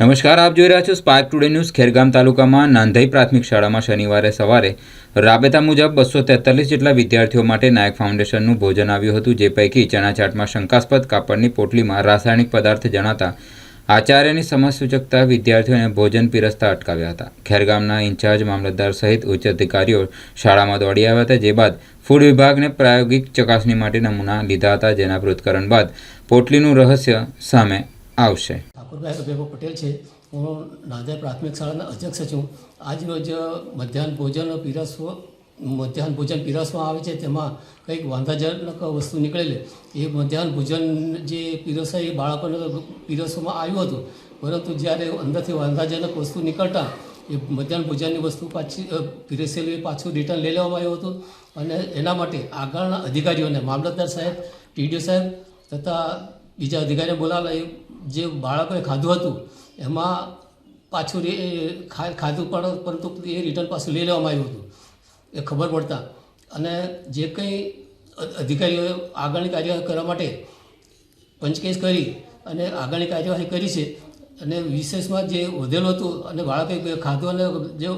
નમસ્કાર, આપ જોઈ રહ્યા છો સ્પાર્ક ટુડે ન્યૂઝ ખેરગામ તાલુકામાં નાંધાઈ પ્રાથમિક શાળામાં શનિવારે સવારે રાબેતા મુજબ બસો તેતાલીસ જેટલા વિદ્યાર્થીઓ માટે નાયક ફાઉન્ડેશનનું ભોજન આવ્યું હતું, જે પૈકી ચણા ચાટમાં શંકાસ્પદ કાપડની પોટલીમાં રાસાયણિક પદાર્થ જણાતા આચાર્યની સમજસૂચકતા વિદ્યાર્થીઓને ભોજન પીરસતા અટકાવ્યા હતા. ખેરગામના ઇન્ચાર્જ મામલતદાર સહિત ઉચ્ચ અધિકારીઓ શાળામાં દોડી આવ્યા હતા, જે બાદ ફૂડ વિભાગને પ્રાયોગિક ચકાસણી માટે નમૂના લીધા હતા, જેના પૃથ્થકરણ બાદ પોટલીનું રહસ્ય સામે આવશે. ઠાકોરભાઈ અભયભાઈ પટેલ છે. હું નાંદેડ પ્રાથમિક શાળાના અધ્યક્ષ છું. આજરોજ મધ્યાહન ભોજન પીરસવો, મધ્યાહન ભોજન પીરસવામાં આવે છે. તેમાં કંઈક વાંધાજનક વસ્તુ નીકળેલી. એ મધ્યાહન ભોજન જે પીરસાય એ બાળકોને પીરસવામાં આવ્યું હતું. પરંતુ જ્યારે અંદરથી વાંધાજનક વસ્તુ નીકળતા, એ મધ્યાહન ભોજનની વસ્તુ પાછી પીરસેલું એ પાછું રિટર્ન લઈ લેવામાં આવ્યું હતું. અને એના માટે આગળના અધિકારીઓને, મામલતદાર સાહેબ, ટીડીઓ સાહેબ તથા બીજા અધિકારીઓ બોલાવેલા એ જે બાળકોએ ખાધું હતું, એમાં પાછું રે- ખાધું પણ, પરંતુ એ રિટર્ન પાછું લઈ લેવામાં આવ્યું હતું. એ ખબર પડતા. અને જે કંઈ અધિકારીઓએ આગળની કાર્યવાહી કરવા માટે પંચકેસ કરી અને આગળની કાર્યવાહી કરી છે, અને વિશેષમાં જે વધેલું હતું અને બાળકે ખાધું અને જે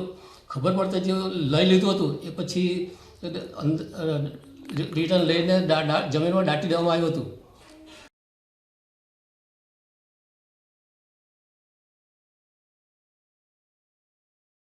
ખબર પડતા જે લઈ લીધું હતું, એ પછી રિટર્ન લઈને જમીનમાં દાટી દેવામાં આવ્યું હતું.